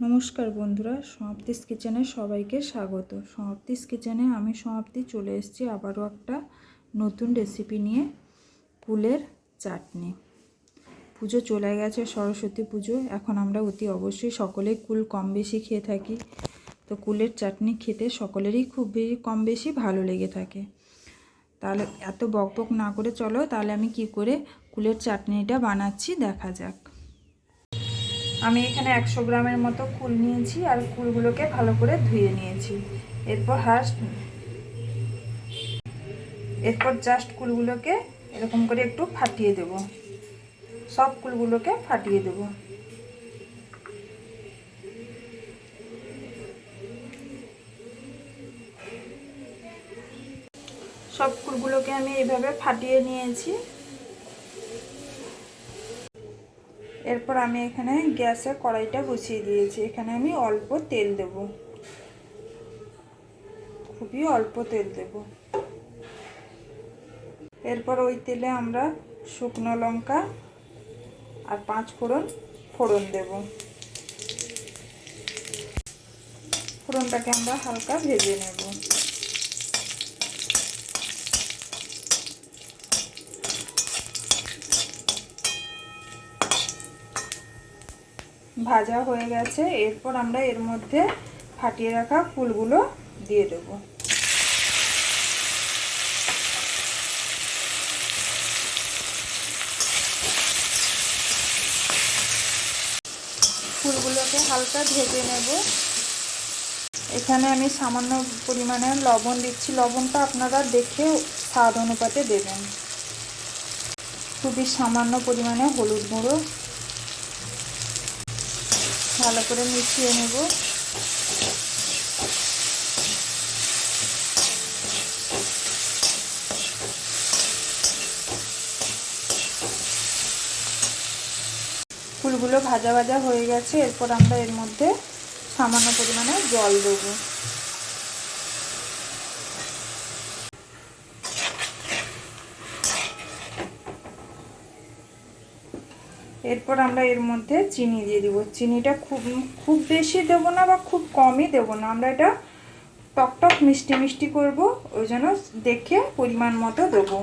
নমস্কার বন্ধুরা, সমাপ্তিস কিচেনে সবাইকে স্বাগত। সমাপ্তিস কিচেনে আমি সমাপ্তি চলে এসেছি আবারও একটা নতুন রেসিপি নিয়ে কুলের চাটনি। পুজো চলে গেছে, সরস্বতী পুজো। এখন আমরা অতি অবশ্যই সকলেই কুল কম বেশি খেয়ে থাকি। তো কুলের চাটনি খেতে সকলেরই খুব কম বেশি ভালো লেগে থাকে। তাহলে এত বক বক না করে চলো, তাহলে আমি কি করে কুলের চাটনিটা বানাচ্ছি দেখা যাক। আমি এখানে একশো গ্রামের মতো কুল নিয়েছি আর কুলগুলোকে ভালো করে ধুয়ে নিয়েছি। এরপর হাঁস এরপর জাস্ট কুলগুলোকে এরকম করে একটু ফাটিয়ে দেব। সব কুলগুলোকে ফাটিয়ে দেব। সব কুলগুলোকে আমি এইভাবে ফাটিয়ে নিয়েছি। এরপর আমি এখানে গ্যাসে কড়াইটা বসিয়ে দিয়েছি। এখানে আমি অল্প তেল দেব। খুবই অল্প তেল দেব। এরপর ওই তেলে আমরা শুকনো লঙ্কা আর পাঁচ ফোড়ন ফোড়ন দেব। ফোড়নটাকে আমরা হালকা ভেজে নেব। ভাজা হয়ে গেছে, এরপর আমরা এর মধ্যে ফাটিয়ে রাখা ফুলগুলো দিয়ে দেবো। ফুলগুলোকে হালকা ভেজে নেব। এখানে আমি সামান্য পরিমাণে লবণ দিচ্ছি। লবণটা আপনারা দেখে স্বাদ অনুপাতে দেবেন। খুবই সামান্য পরিমাণে হলুদ গুঁড়ো ভালো করে মিশিয়ে নেব। ফুলগুলো ভাজা ভাজা হয়ে গেছে, এরপর আমরা এর মধ্যে সামান্য পরিমাণে জল দেবো। এরপর আমরা এর মধ্যে চিনি দিয়ে দিব। চিনিটা খুব খুব বেশি দেবো না বা খুব কমই দেবো না। আমরা এটা টক টক মিষ্টি মিষ্টি করব। ওই জন্য দেখে পরিমাণ মতো দেবো।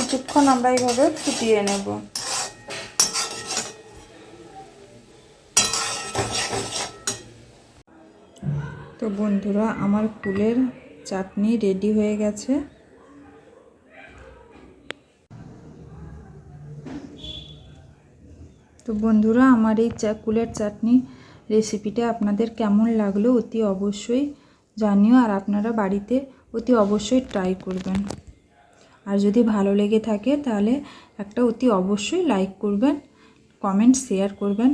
কিছুক্ষণ আমরা এইভাবে ফুটিয়ে নেব। তো বন্ধুরা, আমার কুলের চাটনি রেডি হয়ে গেছে। তো বন্ধুরা, আমার এই কুলের চাটনি রেসিপিটা আপনাদের কেমন লাগল অতি অবশ্যই জানিও, আর আপনারা বাড়িতে অতি অবশ্যই ট্রাই করবেন। আর যদি ভালো লেগে থাকে তাহলে একটা অতি অবশ্যই লাইক করবেন কমেন্ট শেয়ার করবেন।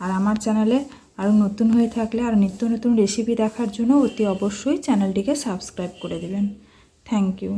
আর আমার চ্যানেলে আরও নতুন হয়ে থাকলে আর নিত্য নতুন রেসিপি দেখার জন্য অতি অবশ্যই চ্যানেলটিকে সাবস্ক্রাইব করে দেবেন। Thank you